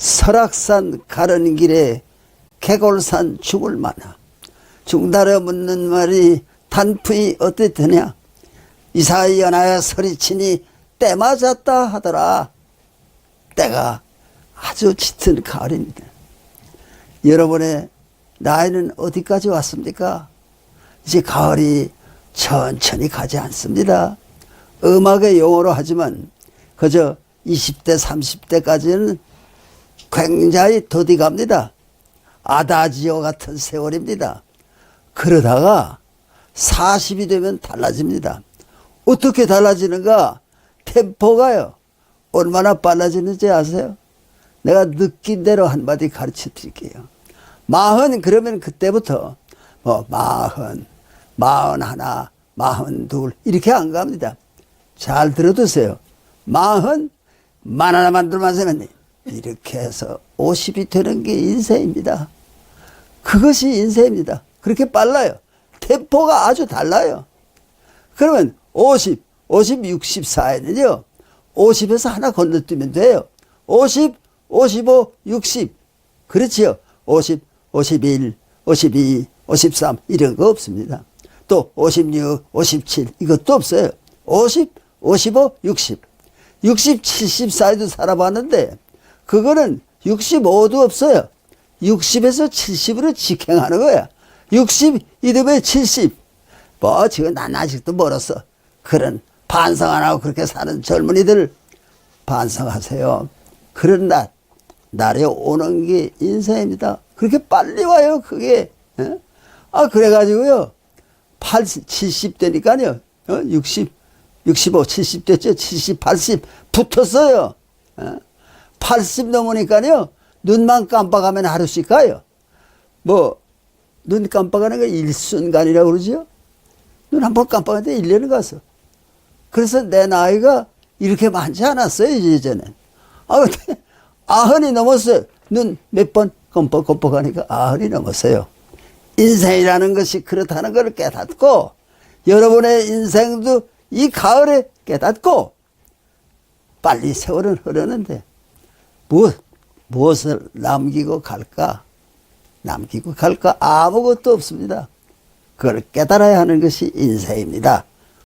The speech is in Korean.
설악산 가는 길에 개골산 죽을 만하. 중달에 묻는 말이 단풍이 어땠더냐? 이사이 연하여 소리치니 때 맞았다 하더라. 때가 아주 짙은 가을입니다. 여러분의 나이는 어디까지 왔습니까? 이제 가을이 천천히 가지 않습니다. 음악의 용어로 하지만 그저 20대, 30대까지는 굉장히 더디 갑니다. 아다지오 같은 세월입니다. 그러다가 40이 되면 달라집니다. 어떻게 달라지는가? 템포가요. 얼마나 빨라지는지 아세요? 내가 느낀 대로 한마디 가르쳐 드릴게요. 마흔 그러면 그때부터 뭐 마흔, 마흔 하나, 마흔 둘 이렇게 안 갑니다. 잘 들어두세요. 마흔, 만 하나 만들만 세면 이렇게 해서 50이 되는 게 인생입니다. 그것이 인생입니다. 그렇게 빨라요. 템포가 아주 달라요. 그러면 50, 50, 64에는요. 50에서 하나 건너뛰면 돼요. 50, 55, 60. 그렇지요. 50, 51, 52, 53 이런 거 없습니다. 또 56, 57 이것도 없어요. 50, 55, 60. 60, 70 사이도 살아봤는데 그거는 65도 없어요. 60에서 70으로 직행하는 거야. 60 이듬해 70. 뭐 지금 난 아직도 멀었어. 그런 반성 안 하고 그렇게 사는 젊은이들 반성하세요. 그런 날 날이 오는 게 인생입니다. 그렇게 빨리 와요, 그게. 어? 아, 그래가지고요. 80, 70 되니까요. 어? 60, 65, 70 됐죠. 70, 80 붙었어요. 어? 80 넘으니까요. 눈만 깜빡하면 하루씩 가요. 뭐, 눈 깜빡하는 거 일순간이라고 그러죠. 눈 한 번 깜빡하는데 1년을 갔어. 그래서 내 나이가 이렇게 많지 않았어요, 예전엔. 아, 근데 아흔이 넘었어요. 눈 몇번 껌뻑껌뻑 하니까 아흔이 넘었어요. 인생이라는 것이 그렇다는 걸 깨닫고, 여러분의 인생도 이 가을에 깨닫고, 빨리 세월은 흐르는데, 무엇, 무엇을 남기고 갈까? 남기고 갈까? 아무것도 없습니다. 그걸 깨달아야 하는 것이 인생입니다.